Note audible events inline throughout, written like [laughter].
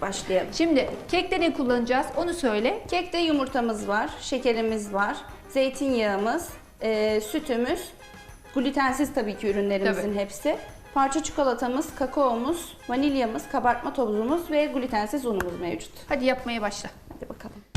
başlayalım. Şimdi kekte ne kullanacağız onu söyle. Kekte yumurtamız var, şekerimiz var, zeytinyağımız, e, sütümüz, glutensiz tabii ki ürünlerimizin Tabii. hepsi. Parça çikolatamız, kakaomuz, vanilyamız, kabartma tozumuz ve glutensiz unumuz mevcut. Hadi yapmaya başla. Hadi bakalım.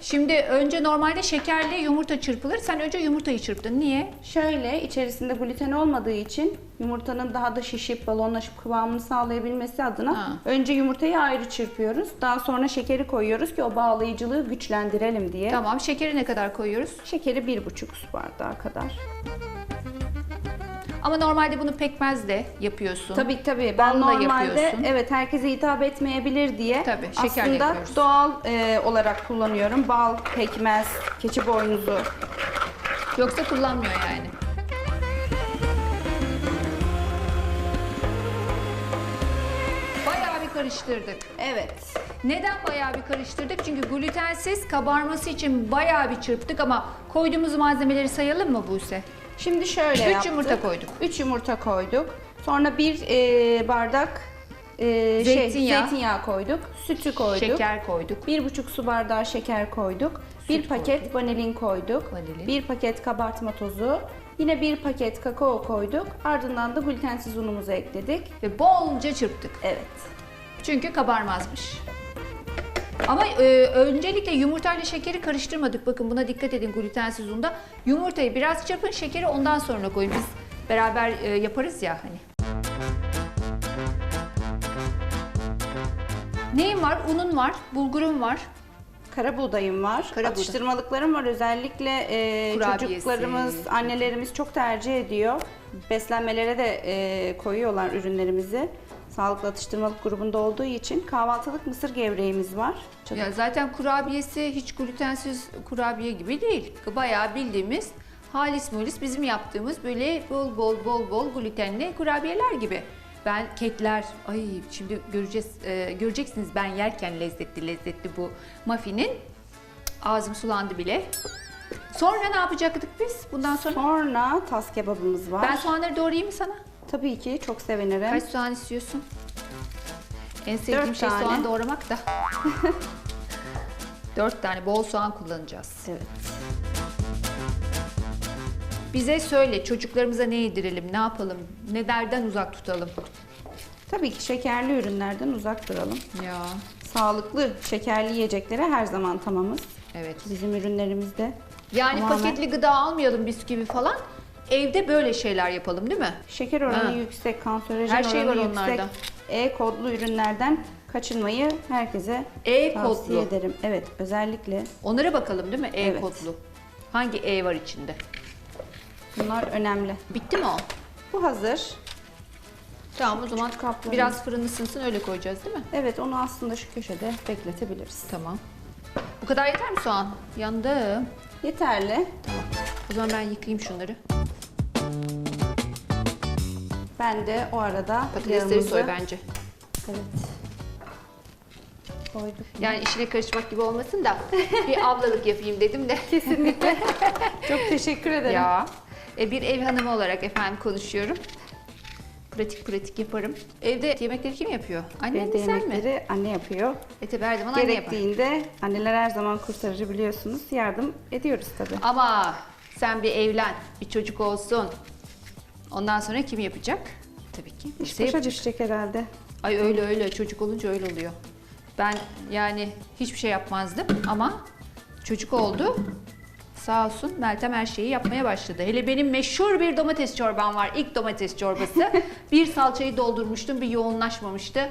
Şimdi önce normalde şekerli yumurta çırpılır. Sen önce yumurtayı çırptın. Niye? Şöyle içerisinde gluten olmadığı için yumurtanın daha da şişip balonlaşıp kıvamını sağlayabilmesi adına Ha. önce yumurtayı ayrı çırpıyoruz. Daha sonra şekeri koyuyoruz ki o bağlayıcılığı güçlendirelim diye. Tamam. Şekeri ne kadar koyuyoruz? Şekeri bir buçuk su bardağı kadar. Ama normalde bunu pekmezle yapıyorsun. Tabii tabii. Ben Balla normalde yapıyorsun. evet herkese hitap etmeyebilir diye Tabii, şekerle aslında yapıyoruz. doğal e, olarak kullanıyorum. Bal, pekmez, keçi boynuzu. Yoksa kullanmıyor yani. Bayağı bir karıştırdık. Evet. Neden bayağı bir karıştırdık? Çünkü glutensiz kabarması için bayağı bir çırptık ama koyduğumuz malzemeleri sayalım mı Buse? Şimdi şöyle Üç yaptık. yumurta koyduk. 3 yumurta koyduk. Sonra bir e, bardak e, şey, Zeytinyağı. zeytinyağı koyduk. Sütü koyduk. Şeker koyduk. Bir buçuk su bardağı şeker koyduk. bir Süt paket vanilin koyduk. Vanilin. Bir paket kabartma tozu. Yine bir paket kakao koyduk. Ardından da glutensiz unumuzu ekledik. Ve bolca çırptık. Evet. Çünkü kabarmazmış. Ama e, öncelikle yumurtayla şekeri karıştırmadık. Bakın buna dikkat edin glutensiz unda. Yumurtayı biraz çırpın, şekeri ondan sonra koyun. Biz beraber e, yaparız ya hani. Neyim var? Unun var, bulgurum var. Kara buğdayım var. Kara buğday. Atıştırmalıklarım var. Özellikle e, Kurabiyesi. çocuklarımız, annelerimiz çok tercih ediyor. Beslenmelere de e, koyuyorlar ürünlerimizi. Sağlıklı atıştırmalık grubunda olduğu için kahvaltılık mısır gevreğimiz var. Çok- Ya zaten kurabiyesi hiç glutensiz kurabiye gibi değil. Bayağı bildiğimiz halis mulis bizim yaptığımız böyle bol bol bol bol glutenli kurabiyeler gibi. Ben kekler, ay şimdi göreceğiz, e, göreceksiniz ben yerken lezzetli lezzetli bu muffinin. Ağzım sulandı bile. Sonra ne yapacaktık biz bundan sonra? Sonra tas kebabımız var. Ben soğanları doğrayayım mı sana? Tabii ki çok sevinirim. Kaç soğan istiyorsun? En sevdiğim Dört şey tane. soğan doğramak da. [laughs] Dört tane bol soğan kullanacağız. Evet. Bize söyle çocuklarımıza ne yedirelim, ne yapalım, nelerden uzak tutalım. Tabii ki şekerli ürünlerden uzak duralım. Ya Sağlıklı şekerli yiyeceklere her zaman tamamız. evet. Bizim ürünlerimizde. Yani Tamamen- paketli gıda almayalım bisküvi falan. Evde böyle şeyler yapalım değil mi? Şeker oranı Ha. yüksek, kanserojen Her şey oranı var yüksek. onlarda. E kodlu ürünlerden kaçınmayı herkese E tavsiye kodlu. ederim. Evet, özellikle Onlara bakalım değil mi? E Evet. kodlu. Hangi E var içinde? bunlar önemli. Bitti mi o? Bu hazır. Tamam o zaman kaplarımız. biraz fırın ısınsın öyle koyacağız değil mi? Evet, onu aslında şu köşede bekletebiliriz. Tamam. Bu kadar yeter mi soğan? Yandım. Yeterli. O zaman ben yıkayayım şunları. Ben de o arada Patatesleri yağımızı- soy bence. Evet. Koyduk. Yani işine karışmak gibi olmasın da bir ablalık yapayım dedim de. [laughs] Çok teşekkür ederim. Ya e, bir ev hanımı olarak efendim konuşuyorum. Pratik pratik yaparım. Evde yemekleri kim yapıyor? Evde mi sen mi? yemekleri anne yapıyor. E tabi her zaman anne yapar. Gerektiğinde anneler her zaman kurtarıcı biliyorsunuz. Yardım ediyoruz tabii. Ama sen bir evlen, bir çocuk olsun. Ondan sonra kim yapacak? Tabii ki. İş başa yapacak. düşecek herhalde. Ay öyle öyle çocuk olunca öyle oluyor. Ben yani hiçbir şey yapmazdım ama çocuk oldu. Sağ olsun Meltem her şeyi yapmaya başladı. Hele benim meşhur bir domates çorbam var. İlk domates çorbası. [laughs] bir salçayı doldurmuştum, bir yoğunlaşmamıştı.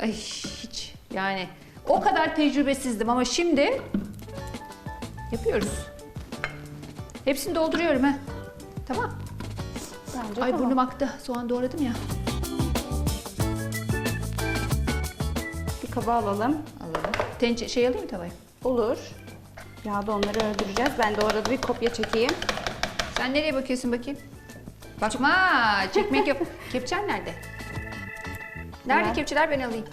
Ay hiç yani o kadar tecrübesizdim ama şimdi yapıyoruz. Hepsini dolduruyorum ha. Tamam. Bence Ay tamam. burnum aktı. Soğan doğradım ya. Bir kaba alalım. Alalım. Tence şey alayım mı tavayı? Olur. Yağda onları öldüreceğiz. Ben de orada bir kopya çekeyim. Sen nereye bakıyorsun bakayım? Bakma, çekmek yok. [laughs] Kepçen nerede? Nerede Nerede? kepçeler ben alayım.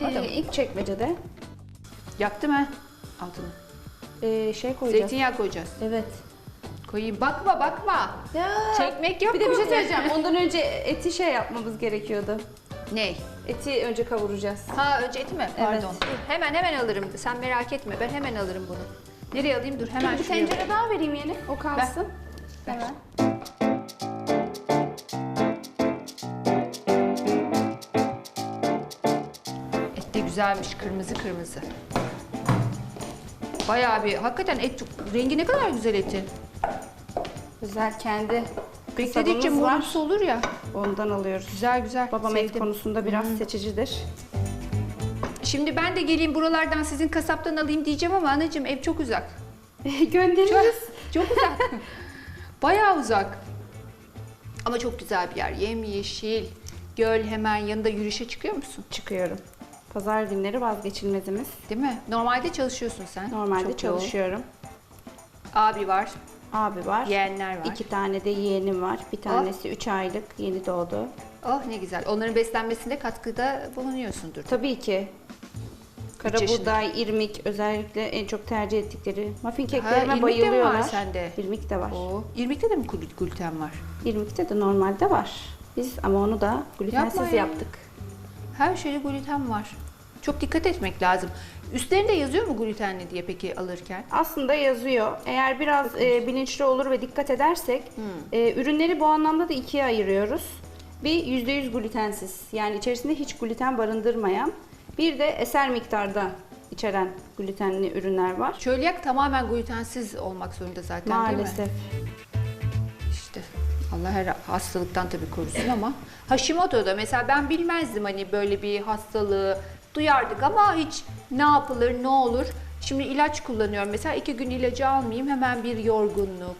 Ee, ilk çekmecede Yaktım ha altını. Ee, şey koyacağız. Zeytinyağı koyacağız. Evet. Koyayım. Bakma bakma. Çekmek yok Bir de bir şey söyleyeceğim. Ondan önce eti şey yapmamız gerekiyordu. Ne? Eti önce kavuracağız. Ha önce eti mi? Pardon. Evet. Dur, Hemen hemen alırım. Sen merak etme. Ben hemen alırım bunu. Nereye alayım? Dur hemen bir şuraya. tencere daha vereyim yeni. O kalsın. Ver. Hemen. Et de güzelmiş. Kırmızı kırmızı. Bayağı bir hakikaten et rengi ne kadar güzel etin. Özel kendi Bekledikçe kasabımız var. morumsu olur ya. Ondan alıyoruz. Güzel güzel. Babam et Sevdim. konusunda biraz seçicidir. Şimdi ben de geleyim buralardan sizin kasaptan alayım diyeceğim ama anacığım ev çok uzak. [laughs] Göndeririz. Çok uzak. [laughs] Bayağı uzak. Ama çok güzel bir yer. Yemyeşil. Göl hemen yanında yürüyüşe çıkıyor musun? Çıkıyorum. Pazar günleri vazgeçilmezimiz. Değil mi? Normalde çalışıyorsun sen. Normalde Çok yoğun. çalışıyorum. Abi var, Abi var. yeğenler var. İki tane de yeğenim var. Bir tanesi 3 aylık, yeni doğdu. Oh ne güzel. Onların beslenmesinde katkıda bulunuyorsundur. Tabii ki. Kara buğday, irmik özellikle en çok tercih ettikleri. Muffin de keklerime mi bayılıyorlar. var sende? İrmik de var. Oo. İrmikte de mi glu- gluten var? İrmikte de normalde var. Biz ama onu da glutensiz Yapma ya. yaptık. Her şeyde gluten var. Çok dikkat etmek lazım. Üstlerinde yazıyor mu glutenli diye peki alırken? Aslında yazıyor. Eğer biraz e, bilinçli olur ve dikkat edersek Hmm. e, ürünleri bu anlamda da ikiye ayırıyoruz. Bir %100 glutensiz yani içerisinde hiç gluten barındırmayan bir de eser miktarda içeren glutenli ürünler var. Çölyak tamamen glutensiz olmak zorunda zaten değil mi? Maalesef. Allah her hastalıktan tabii korusun ama Hashimoto'da mesela ben bilmezdim hani böyle bir hastalığı duyardık ama hiç ne yapılır ne olur. Şimdi ilaç kullanıyorum mesela iki gün ilacı almayayım hemen bir yorgunluk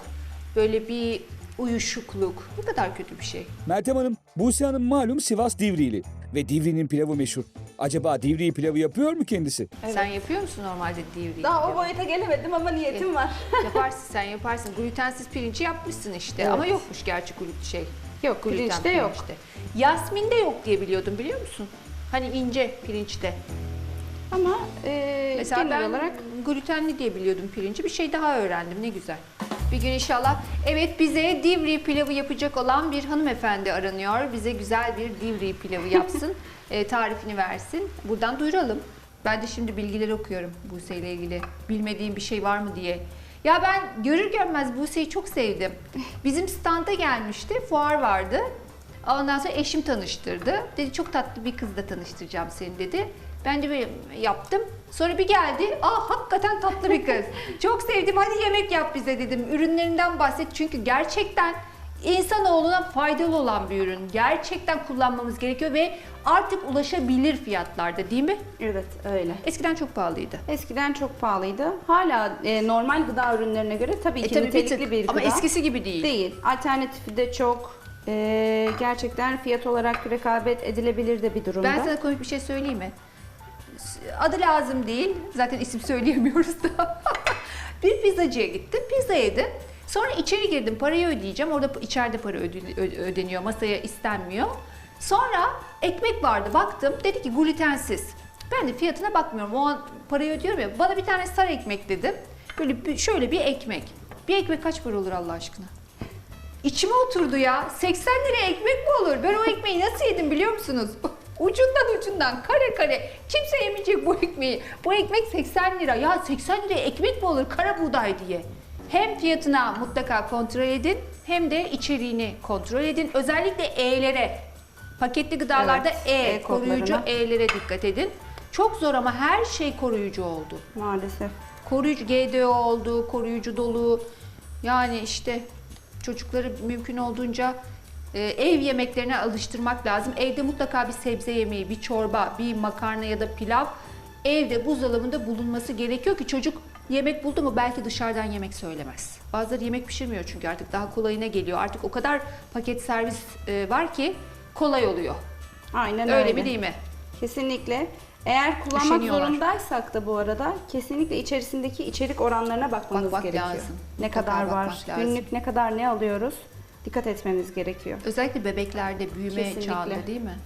böyle bir uyuşukluk ne kadar kötü bir şey. Meltem Hanım, Buse Hanım malum Sivas Divriğili ve Divri'nin pilavı meşhur. Acaba Divriği pilavı yapıyor mu kendisi? Sen yapıyor musun normalde divriği? Daha o boyuta gelemedim ama niyetim var. [laughs] Yaparsın [laughs] sen yaparsın. Glutensiz pirinci yapmışsın işte Evet. ama yokmuş gerçi gluten şey. Yok gluten pirinçte yok. pirinçte. Yasminde yok diye biliyordum biliyor musun? Hani ince pirinçte. Ama e, Mesela genel ben olarak glutenli diye biliyordum pirinci. Bir şey daha öğrendim ne güzel. Bir gün inşallah. Evet bize divri pilavı yapacak olan bir hanımefendi aranıyor. Bize güzel bir divri pilavı yapsın. [laughs] e, tarifini versin. Buradan duyuralım. Ben de şimdi bilgileri okuyorum Buse ile ilgili. Bilmediğim bir şey var mı diye. Ya ben görür görmez Buse'yi çok sevdim. Bizim standa gelmişti. Fuar vardı. Ondan sonra eşim tanıştırdı. Dedi çok tatlı bir kızla tanıştıracağım seni dedi. Ben de böyle yaptım. Sonra bir geldi. Aa hakikaten tatlı bir kız. [laughs] çok sevdim. Hadi yemek yap bize dedim. Ürünlerinden bahset. Çünkü gerçekten insanoğluna faydalı olan bir ürün. Gerçekten kullanmamız gerekiyor ve artık ulaşabilir fiyatlarda değil mi? evet öyle. Eskiden çok pahalıydı. Eskiden çok pahalıydı. Hala e, normal gıda ürünlerine göre tabii ki E tabii bir nitelikli tık. bir gıda. Ama eskisi gibi değil. Değil. Alternatifi de çok. e, gerçekten fiyat olarak rekabet edilebilir de bir durumda. Ben sana komik bir şey söyleyeyim mi? Adı lazım değil. Zaten isim söyleyemiyoruz da. [laughs] bir pizzacıya gittim. Pizza yedim. Sonra içeri girdim. Parayı ödeyeceğim. Orada içeride para ödeniyor. Masaya istenmiyor. Sonra ekmek vardı. Baktım. Dedi ki glutensiz. Ben de fiyatına bakmıyorum. O an parayı ödüyorum ya. Bana bir tane sarı ekmek dedim. Böyle bir- şöyle bir ekmek. Bir ekmek kaç para olur Allah aşkına? İçime oturdu ya. 80 lira ekmek mi olur? Ben o ekmeği nasıl yedim biliyor musunuz? [laughs] Ucundan ucundan kare kare. Kimse yemeyecek bu ekmeği. Bu ekmek 80 lira. Ya 80 liraya ekmek mi olur kara buğday diye? Hem fiyatına mutlaka kontrol edin hem de içeriğini kontrol edin. Özellikle E'lere, paketli gıdalarda E, E koruyucu kodlarına. E'lere dikkat edin. Çok zor ama her şey koruyucu oldu Maalesef. koruyucu GDO oldu, koruyucu dolu. Yani işte çocukları mümkün olduğunca e, ev yemeklerine alıştırmak lazım. Evde mutlaka bir sebze yemeği, bir çorba, bir makarna ya da pilav evde buzdolabında bulunması gerekiyor ki çocuk yemek buldu mu belki dışarıdan yemek söylemez. Bazıları yemek pişirmiyor çünkü artık daha kolayına geliyor. Artık o kadar paket servis e, var ki kolay oluyor. Aynen Öyle, öyle. mi değil mi? Kesinlikle. Eğer kullanmak zorundaysak da bu arada kesinlikle içerisindeki içerik oranlarına bakmamız Bakmak gerekiyor. lazım. Ne Mutlaka kadar var, lazım. günlük ne kadar ne alıyoruz dikkat etmemiz gerekiyor. Özellikle bebeklerde büyüme Kesinlikle. çağında değil mi?